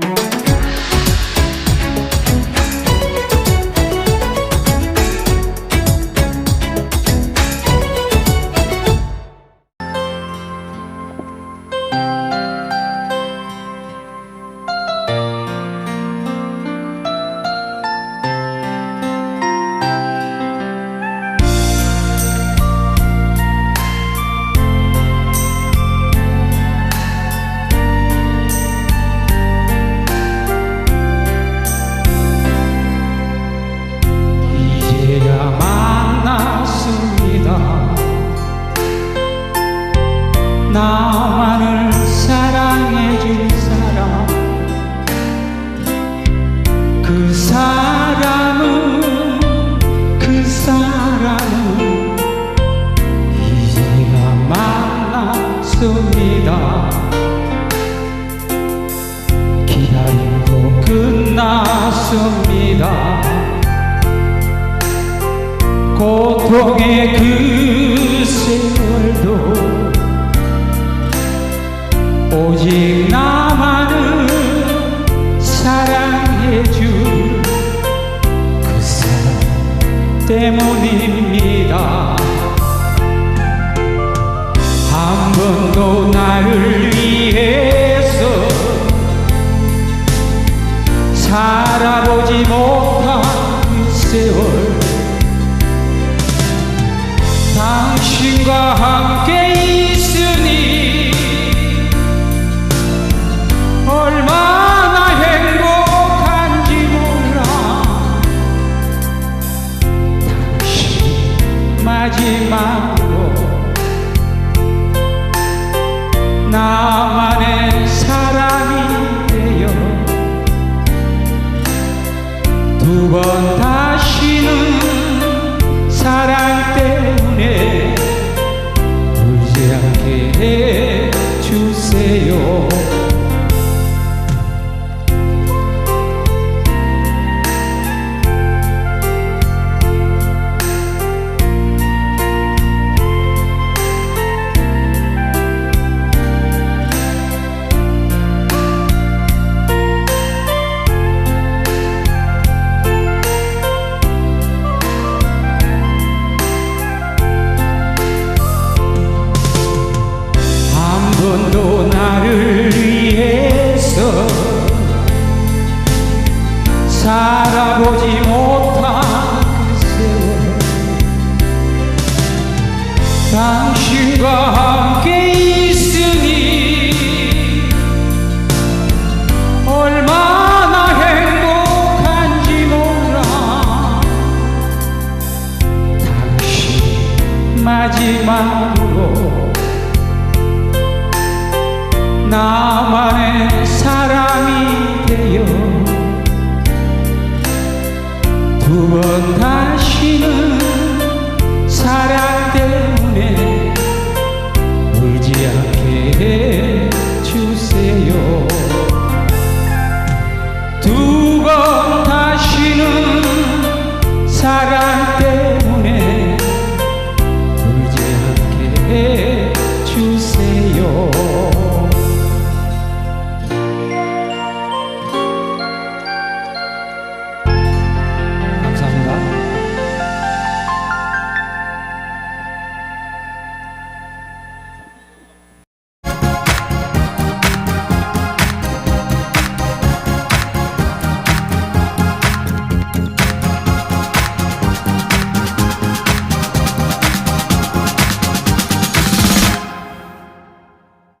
이제 나만을 사랑해준 사람. 그 사람은 그 사람은 이제야 만났습니다. 기다림도 끝났습니다. 고통의 그 세월도 오직 나만을 사랑해줄 그 사람 때문입니다. 한 번도 나를 위해서 살아보지 못한 그 세월 당신과 함께 마지막으로 나만 살아보지 못한 그 세월 당신과 함께 있으니 얼마나 행복한지 몰라. 당신 마지막으로 나만의 두 번 다시는 사랑.